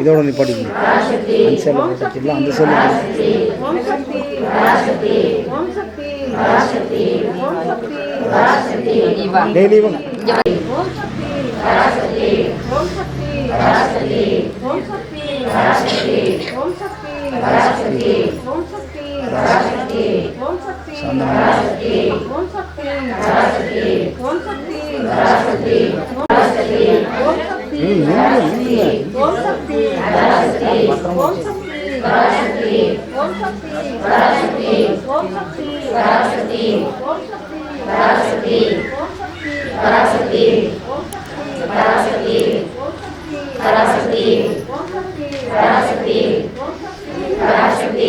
இதோட நிப்பாட்டிக்கணும் அந்த சேலை போட்டாச்சுல அந்த சேலை டெய்லி இவங்க పరాశక్తి పరాశక్తి పరాశక్తి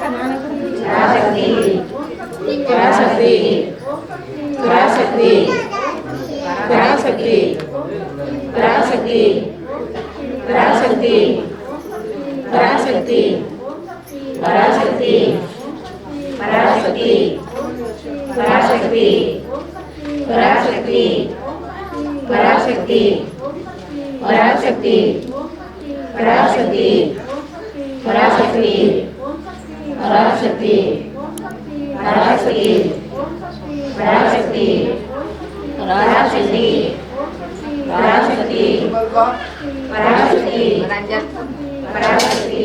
పరాశక్తి పరాశక్తి పరాశక్తి పరాశక్తి పరాశక్తి పరాశక్తి పరాశక్తి పరాశక్తి పరాశక్తి పరాశక్తి పరాశక్తి పరాశక్తి పరాశక్తి పరాశక్తి పరాశక్తి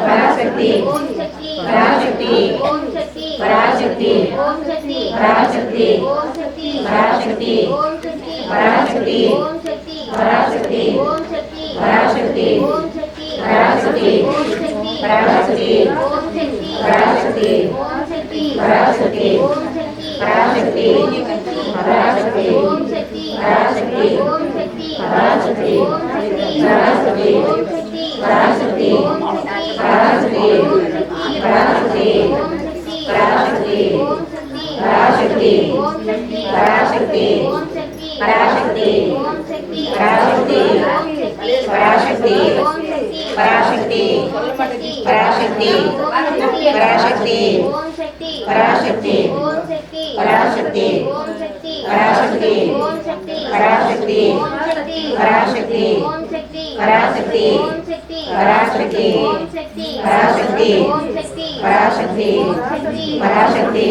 పరాశక్తి పరాశక్తి పరాశక్తి పరాశక్తి పరాశక్తి పరాశక్తి పరాశక్తి పరాశక్తి పరాశక్తి పరాశక్తి పరాశక్తి పరాశక్తి పరాశక్తి పరాశక్తి పరాశక్తి పరాశక్తి పరాశక్తి సరస్వతి సరస్వతి సరస్వతి సరస్వతి పరాశక్తి పరాశక్తి పరాశక్తి పరాశక్తి పరాశక్తి పరాశక్తి పరాశక్తి పరాశక్తి పరాశక్తి పరాశక్తి పరాశక్తి పరాశక్తి పరాశక్తి పరాశక్తి పరాశక్తి పరాశక్తి పరాశక్తి పరాశక్తి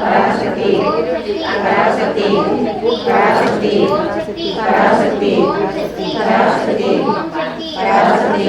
పరాశక్తి పరాశక్తి పరాశక్తి పరాశక్తి పరాశక్తి పరాశక్తి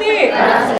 ti.